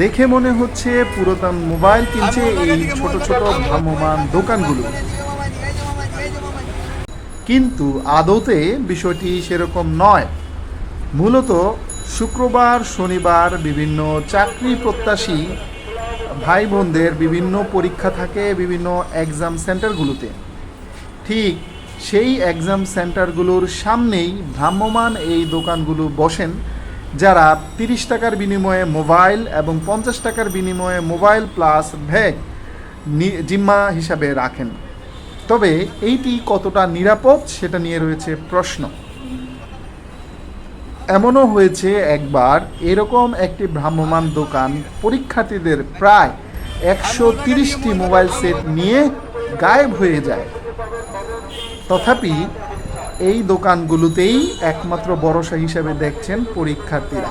দেখে মনে হচ্ছে পুরাতন মোবাইল কিনছে এই ছোট ছোট ভ্রাম্যমান দোকানগুলো। কিন্তু আদতে বিষয়টি সেরকম নয়। মূলত শুক্রবার, শনিবার বিভিন্ন চাকরি প্রত্যাশী ভাই বোনদের বিভিন্ন পরীক্ষা থাকে বিভিন্ন এক্সাম সেন্টারগুলোতে ঠিক সেই এক্সাম সেন্টারগুলোর সামনেই ভ্রাম্যমান এই দোকানগুলো বসেন যারা তিরিশ টাকার বিনিময়ে মোবাইল এবং পঞ্চাশ টাকার বিনিময়ে মোবাইল প্লাস ভ্যাগ নি- জিম্মা হিসাবে রাখেন। তবে এইটি কতটা নিরাপদ সেটা নিয়ে রয়েছে প্রশ্ন। এমনও হয়েছে একবার, এরকম একটি ভ্রাম্যমান দোকান, পরীক্ষার্থীদের প্রায় একশো তিরিশটি মোবাইল সেট নিয়ে গায়েব হয়ে যায়। তথাপি এই দোকানগুলোতেই একমাত্র ভরসা হিসেবে দেখছেন পরীক্ষার্থীরা।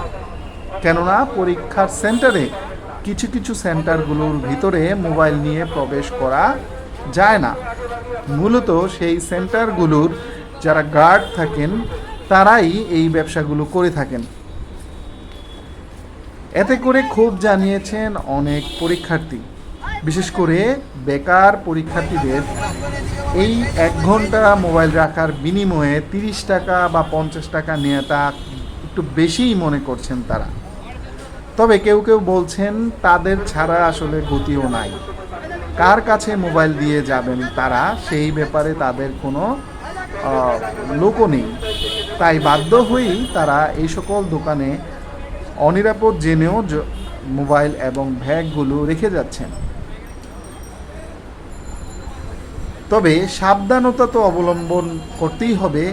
কেননা পরীক্ষার সেন্টারে কিছু কিছু সেন্টারগুলোর ভিতরে মোবাইল নিয়ে প্রবেশ করা যায় না। মূলত সেই সেন্টারগুলোর যারা গার্ড থাকেন, তারাই এই ব্যবসাগুলো করে থাকেন। এতে করে ক্ষোভ জানিয়েছেন অনেক পরীক্ষার্থী। বিশেষ করে বেকার পরীক্ষার্থীদের এই এক ঘণ্টা মোবাইল রাখার বিনিময়ে তিরিশ টাকা বা পঞ্চাশ টাকা নেওয়াটা একটু বেশিই মনে করছেন তারা। তবে কেউ কেউ বলছেন তাদের ছাড়া আসলে গতিও নাই। কার কাছে মোবাইল দিয়ে যাবেন তারা সেই ব্যাপারে তাদের কোনো লোকও নেই। তাই বাধ্য হয়েই তারা এই সকল দোকানে অনিরাপদ জেনেও মোবাইল এবং ব্যাগগুলো রেখে যাচ্ছেন। তবে সাবধানতা তো অবলম্বন করতেই হবে।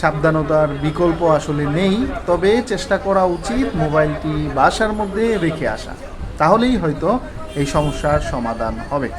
সাবধানতার বিকল্প আসলে নেই, তবে চেষ্টা করা উচিত মোবাইলটি বাসার মধ্যে রেখে আসা। তাহলেই হয়তো এই সমস্যার সমাধান হবে।